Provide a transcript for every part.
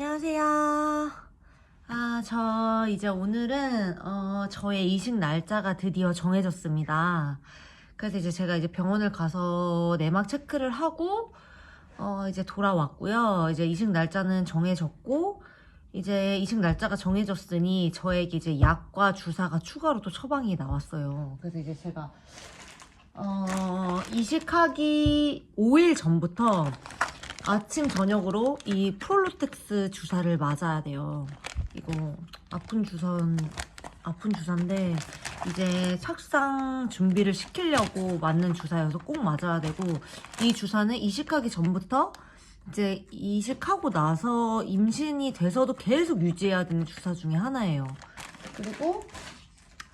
안녕하세요. 아, 저 이제 오늘은 어, 저의 이식 날짜가 드디어 정해졌습니다. 그래서 이제 제가 이제 병원을 가서 내막 체크를 하고 어, 이제 돌아왔고요. 이제 이식 날짜는 정해졌고 이제 이식 날짜가 정해졌으니 저에게 이제 약과 주사가 추가로 또 처방이 나왔어요. 그래서 이제 제가 어, 이식하기 5일 전부터 아침 저녁으로 이 프롤로텍스 주사를 맞아야 돼요. 이거 아픈 주사는 아픈 주사인데 이제 착상 준비를 시키려고 맞는 주사여서 꼭 맞아야 되고 이 주사는 이식하기 전부터 이제 이식하고 나서 임신이 돼서도 계속 유지해야 되는 주사 중에 하나예요. 그리고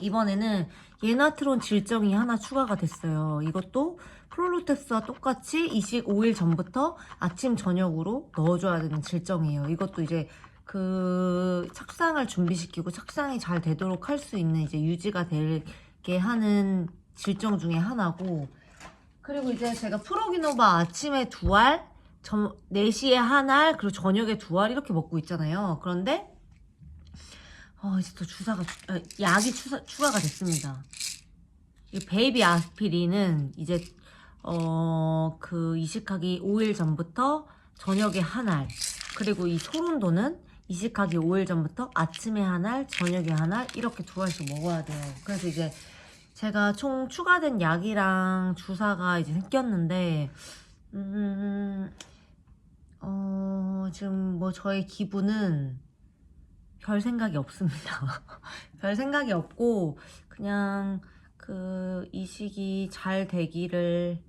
이번에는 예나트론 질정이 하나 추가가 됐어요. 이것도 프롤로텍스와 똑같이 이식 5일 전부터 아침 저녁으로 넣어줘야 되는 질정이에요. 이것도 이제 그 착상을 준비시키고 착상이 잘 되도록 할 수 있는 이제 유지가 되게 하는 질정 중에 하나고 그리고 이제 제가 프로기노바 아침에 두 알, 4시에 한 알, 그리고 저녁에 두 알 이렇게 먹고 있잖아요. 그런데 어, 이제 또 주사가 아, 약이 추사, 추가가 됐습니다. 이 베이비 아스피린은 이제 어, 그 이식하기 5일 전부터 저녁에 한 알, 그리고 이 토론도는 이식하기 5일 전부터 아침에 한 알, 저녁에 한 알, 이렇게 두 알씩 먹어야 돼요. 그래서 이제 제가 총 추가된 약이랑 주사가 이제 생겼는데, 음, 어, 지금 뭐 저의 기분은 별 생각이 없습니다. 별 생각이 없고, 그냥 그 이식이 잘 되기를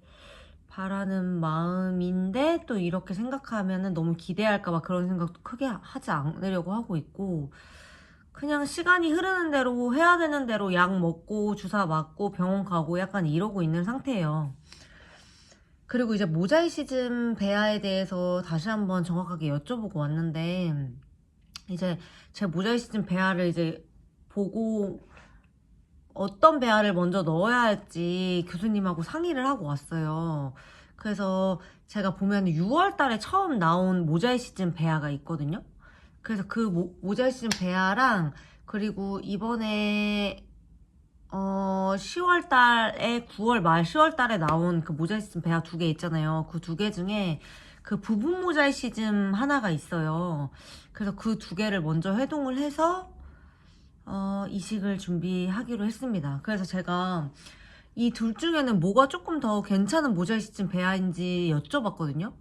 바라는 마음인데 또 이렇게 생각하면은 너무 기대할까봐 그런 생각도 크게 하지 않으려고 하고 있고 그냥 시간이 흐르는 대로 해야 되는 대로 약 먹고 주사 맞고 병원 가고 약간 이러고 있는 상태예요. 그리고 이제 모자이시즘 배아에 대해서 다시 한번 정확하게 여쭤보고 왔는데 이제 제 모자이시즘 배아를 이제 보고 어떤 배아를 먼저 넣어야 할지 교수님하고 상의를 하고 왔어요. 그래서 제가 보면 6월 달에 처음 나온 모자이시즘 배아가 있거든요. 그래서 그 모, 모자이시즘 배아랑 그리고 이번에 어 10월 달에 9월 말 10월 달에 나온 그 모자이시즘 배아 두 개 있잖아요. 그 두 개 중에 그 부분 모자이시즘 하나가 있어요. 그래서 그 두 개를 먼저 해동을 해서 어, 이식을 준비하기로 했습니다. 그래서 제가 이 둘 중에는 뭐가 조금 더 괜찮은 모자이시즘 배아인지 여쭤봤거든요.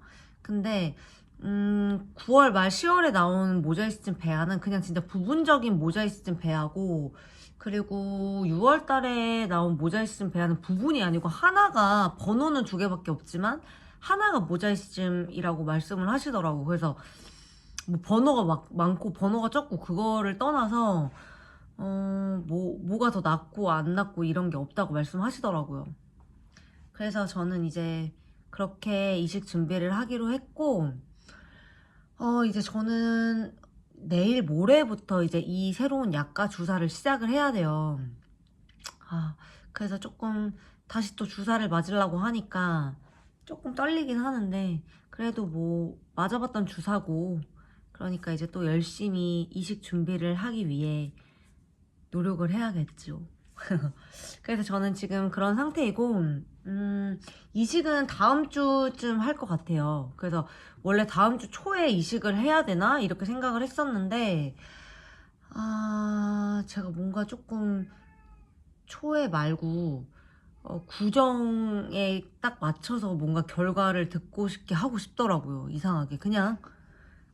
근데 음, 9월 말 10월에 나온 모자이시즘 배아는 그냥 진짜 부분적인 모자이시즘 배아고 그리고 6월 달에 나온 모자이시즘 배아는 부분이 아니고 하나가 번호는 두 개밖에 없지만 하나가 모자이시즘이라고 말씀을 하시더라고. 그래서 뭐 번호가 막 많고 번호가 적고 그거를 떠나서 어, 뭐, 뭐가 더 낫고 안 낫고 이런 게 없다고 말씀하시더라고요. 그래서 저는 이제 그렇게 이식 준비를 하기로 했고, 어, 이제 저는 내일 모레부터 이제 이 새로운 약과 주사를 시작을 해야 돼요. 아, 그래서 조금 다시 또 주사를 맞으려고 하니까 조금 떨리긴 하는데, 그래도 뭐, 맞아봤던 주사고, 그러니까 이제 또 열심히 이식 준비를 하기 위해 노력을 해야겠죠. 그래서 저는 지금 그런 상태이고, 음, 이식은 다음 주쯤 할 것 같아요. 그래서 원래 다음 주 초에 이식을 해야 되나? 이렇게 생각을 했었는데, 아, 제가 뭔가 조금 초에 말고, 어, 구정에 딱 맞춰서 뭔가 결과를 듣고 싶게 하고 싶더라고요. 이상하게. 그냥,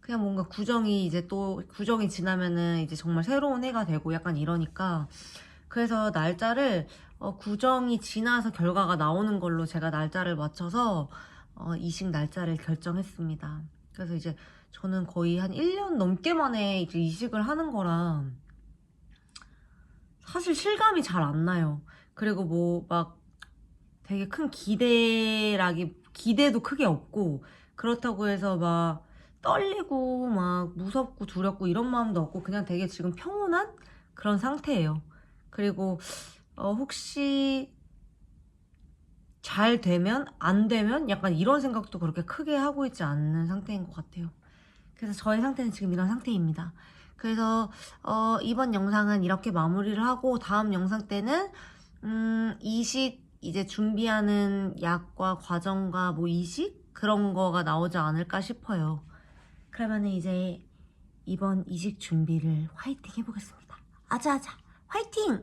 그냥 뭔가 구정이 이제 또 구정이 지나면은 이제 정말 새로운 해가 되고 약간 이러니까 그래서 날짜를 어, 구정이 지나서 결과가 나오는 걸로 제가 날짜를 맞춰서 어, 이식 날짜를 결정했습니다. 그래서 이제 저는 거의 한 1년 넘게 만에 이제 이식을 하는 거라 사실 실감이 잘 안 나요. 그리고 뭐막 되게 큰 기대라기 기대도 크게 없고 그렇다고 해서 막 떨리고 막 무섭고 두렵고 이런 마음도 없고 그냥 되게 지금 평온한 그런 상태예요. 그리고 어, 혹시 잘 되면 안 되면 약간 이런 생각도 그렇게 크게 하고 있지 않는 상태인 것 같아요. 그래서 저의 상태는 지금 이런 상태입니다. 그래서 어, 이번 영상은 이렇게 마무리를 하고 다음 영상 때는 음, 이식 이제 준비하는 약과 과정과 뭐 이식 그런 거가 나오지 않을까 싶어요. 그러면 이제 이번 이식 준비를 화이팅 해보겠습니다. 아자아자 화이팅!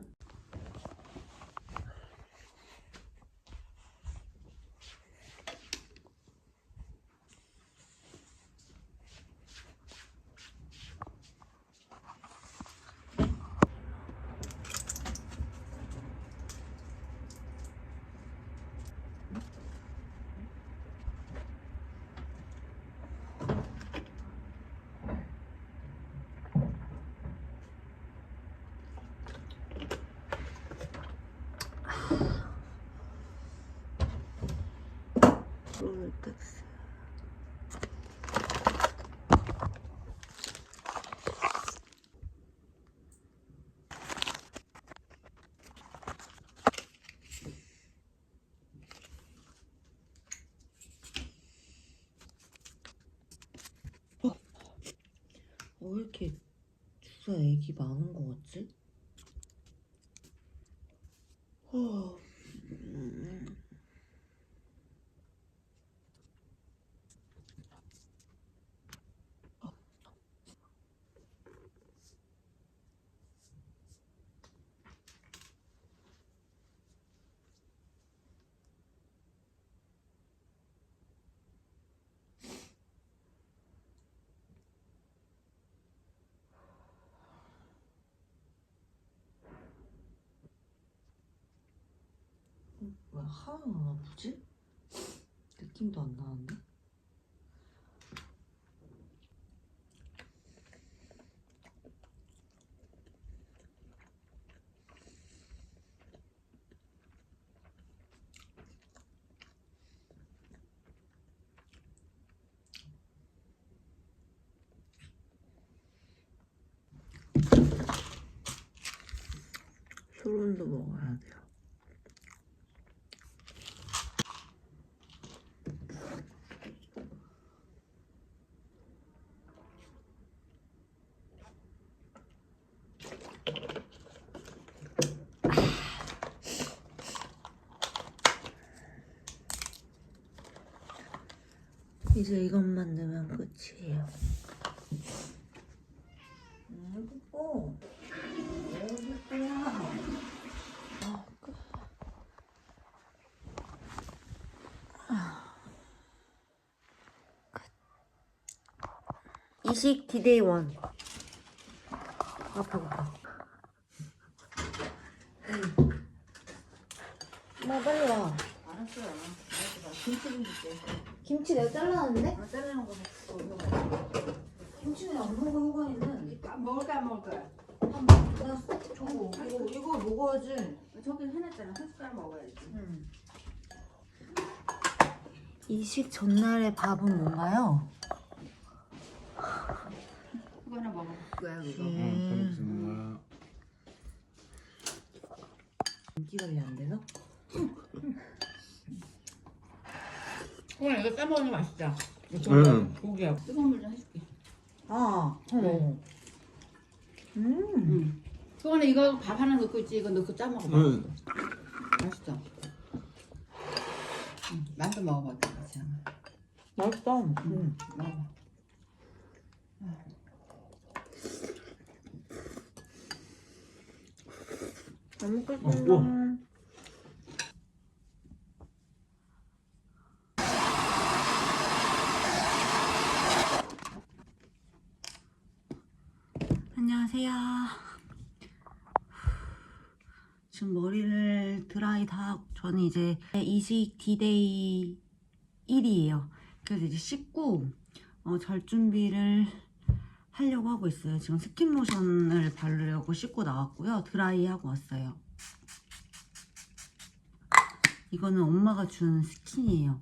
롤텍스 어? 왜 이렇게 주사 액이 많은 것 같지? 어, 왜 하나는 안 아프지? 느낌도 안 나는데? 술은도 먹어야 돼요. 이제 이것만 넣으면 끝이에요. 음. 예뻐야. 아, 끝. 아. 끝. 이식 디데이 원. 아파, 아파. 엄마 빨리 와. 알았어요. 알았어. 김치 좀 줄게. 김치 내가 잘라놨는데? 아, 자르는 거 이거. 김치는 안 먹어, 효관이는. 이거 먹을까 안 먹을까? 나 저거, 이거, 이거 먹어야지. 저기 해놨잖아. 한 숟갈 먹어야지. 이식 전날의 밥은 뭔가요? 그거 하나 먹어. 그거야 그거. 음. 인기관리 안 돼서? 그거 이거 싸먹으면 맛있다. 응. 고기하고 뜨거운 물 좀 해줄게. 아, 어. 음. 응. 그거는 이거 밥 하나 넣고 있지. 이거 넣고 짜 먹어 봐. 응. 맛있어. 응. 만두 먹어봐. 같이. 맛있다. 응. 음. 먹어봐. 잘 먹겠습니다. 어, 우 안녕하세요. 지금 머리를 드라이 다 하고 저는 이제 이식 디데이 1이에요. 그래서 이제 씻고 어, 잘 준비를 하려고 하고 있어요. 지금 스킨 로션을 바르려고 씻고 나왔고요. 드라이 하고 왔어요. 이거는 엄마가 준 스킨이에요.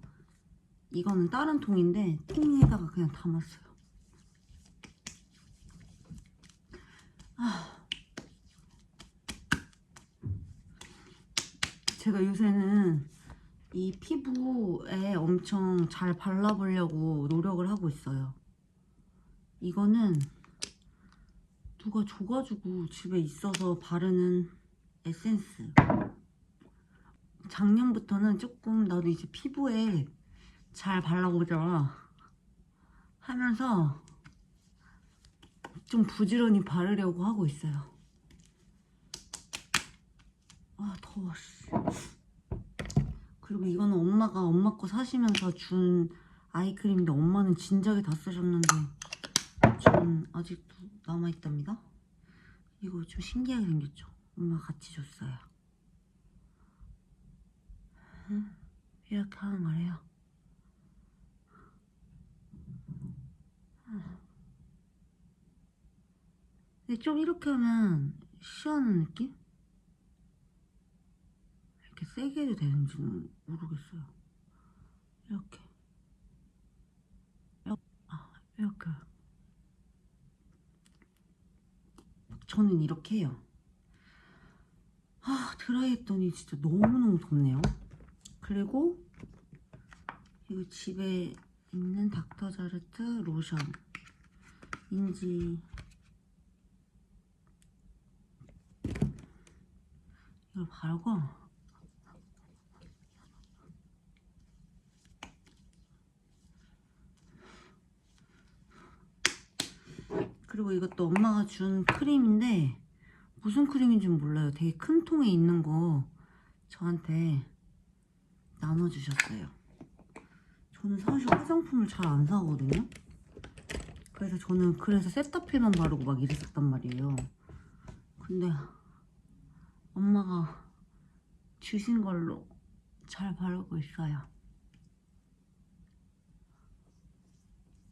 이거는 다른 통인데 통에다가 그냥 담았어요. 제가 요새는 이 피부에 엄청 잘 발라보려고 노력을 하고 있어요. 이거는 누가 줘가지고 집에 있어서 바르는 에센스. 작년부터는 조금 나도 이제 피부에 잘 발라보자 하면서 좀 부지런히 바르려고 하고 있어요. 아 더워. 씨. 그리고 이거는 엄마가 엄마 거 사시면서 준 아이크림인데 엄마는 진작에 다 쓰셨는데 전 아직도 남아있답니다. 이거 좀 신기하게 생겼죠? 엄마가 같이 줬어요. 음, 이렇게 하는 거래요. 근데 좀 이렇게 하면 시원한 느낌? 세게 해도 되는지는 모르겠어요. 이렇게. 이렇게. 아, 이렇게. 저는 이렇게 해요. 아, 드라이 했더니 진짜 너무너무 덥네요. 그리고 이거 집에 있는 닥터자르트 로션. 인지 이걸 바르고 그리고 이것도 엄마가 준 크림인데 무슨 크림인지는 몰라요. 되게 큰 통에 있는 거 저한테 나눠주셨어요. 저는 사실 화장품을 잘 안 사거든요. 그래서 저는 그래서 세타필만 바르고 막 이랬었단 말이에요. 근데 엄마가 주신 걸로 잘 바르고 있어요.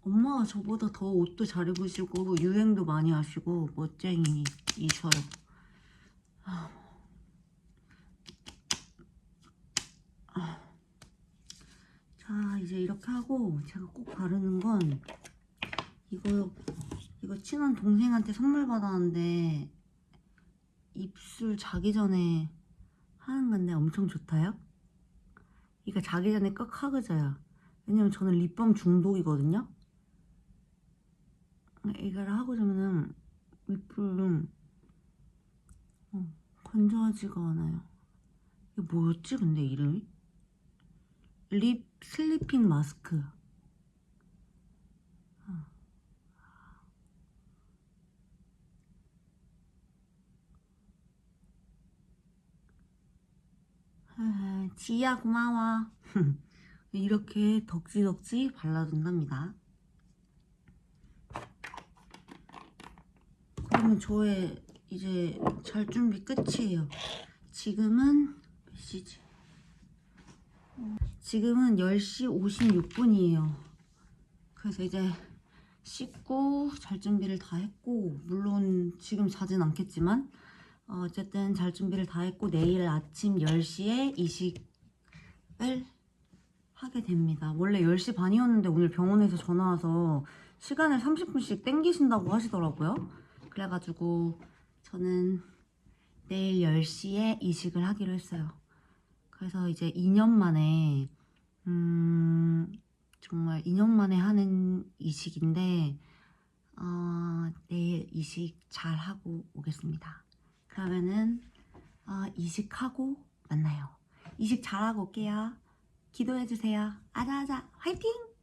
엄마가 저보다 더 옷도 잘 입으시고 유행도 많이 하시고 멋쟁이이셔요. 아. 아. 자 이제 이렇게 하고 제가 꼭 바르는 건 이거 이거 친한 동생한테 선물 받았는데 입술 자기 전에 하는 건데 엄청 좋다요. 이거 자기 전에 꼭 하그져요. 왜냐면 저는 립밤 중독이거든요. 이거를 하고 자면은 입술은 어, 건조하지가 않아요. 이게 뭐였지 근데 이름이? 립 슬리핑 마스크. 어. 아, 지야 고마워. 이렇게 덕지덕지 발라둔답니다. 그러면 저의 이제 잘 준비 끝이에요. 지금은 몇 시지? 지금은 10시 56분이에요. 그래서 이제 씻고 잘 준비를 다 했고 물론 지금 자진 않겠지만 어, 어쨌든 잘 준비를 다 했고 내일 아침 10시에 이식을 하게 됩니다. 원래 10시 반이었는데 오늘 병원에서 전화 와서 시간을 30분씩 땡기신다고 하시더라고요. 그래가지고 저는 내일 10시에 이식을 하기로 했어요. 그래서 이제 2년 만에 음 정말 2년 만에 하는 이식인데 어, 내일 이식 잘 하고 오겠습니다. 그러면은 어, 이식하고 만나요. 이식 잘하고 올게요. 기도해주세요. 아자아자 화이팅!